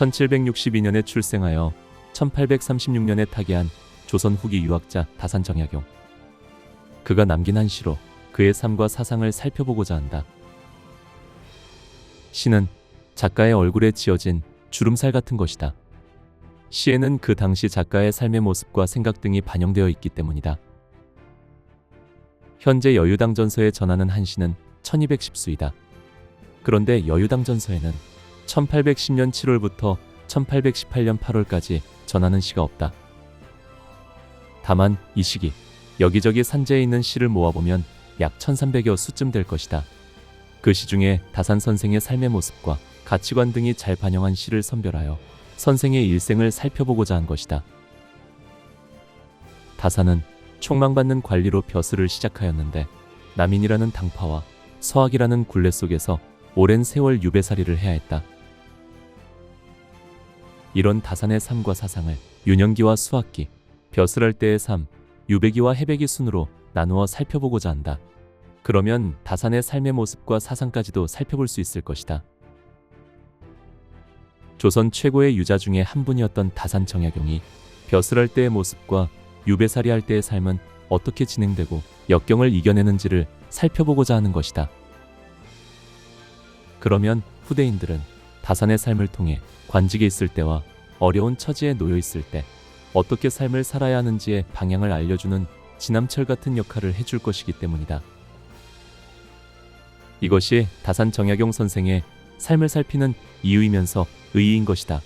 1762년에 출생하여 1836년에 타계한 조선 후기 유학자 다산 정약용. 그가 남긴 한 시로 그의 삶과 사상을 살펴보고자 한다. 시는 작가의 얼굴에 지어진 주름살 같은 것이다. 시에는 그 당시 작가의 삶의 모습과 생각 등이 반영되어 있기 때문이다. 현재 여유당 전서에 전하는 한 시는 1210수이다. 그런데 여유당 전서에는 1810년 7월부터 1818년 8월까지 전하는 시가 없다. 다만 이 시기 여기저기 산재에 있는 시를 모아보면 약 1300여 수쯤 될 것이다. 그 시 중에 다산 선생의 삶의 모습과 가치관 등이 잘 반영한 시를 선별하여 선생의 일생을 살펴보고자 한 것이다. 다산은 총망받는 관리로 벼슬을 시작하였는데 남인이라는 당파와 서학이라는 굴레 속에서 오랜 세월 유배살이를 해야 했다. 이런 다산의 삶과 사상을 윤영기와 수학기, 벼슬할 때의 삶, 유배기와 해배기 순으로 나누어 살펴보고자 한다. 그러면 다산의 삶의 모습과 사상까지도 살펴볼 수 있을 것이다. 조선 최고의 유자 중에 한 분이었던 다산 정약용이 벼슬할 때의 모습과 유배살이 할 때의 삶은 어떻게 진행되고 역경을 이겨내는지를 살펴보고자 하는 것이다. 그러면 후대인들은 다산의 삶을 통해 관직에 있을 때와 어려운 처지에 놓여 있을 때 어떻게 삶을 살아야 하는지의 방향을 알려주는 지남철 같은 역할을 해줄 것이기 때문이다. 이것이 다산 정약용 선생의 삶을 살피는 이유이면서 의의인 것이다.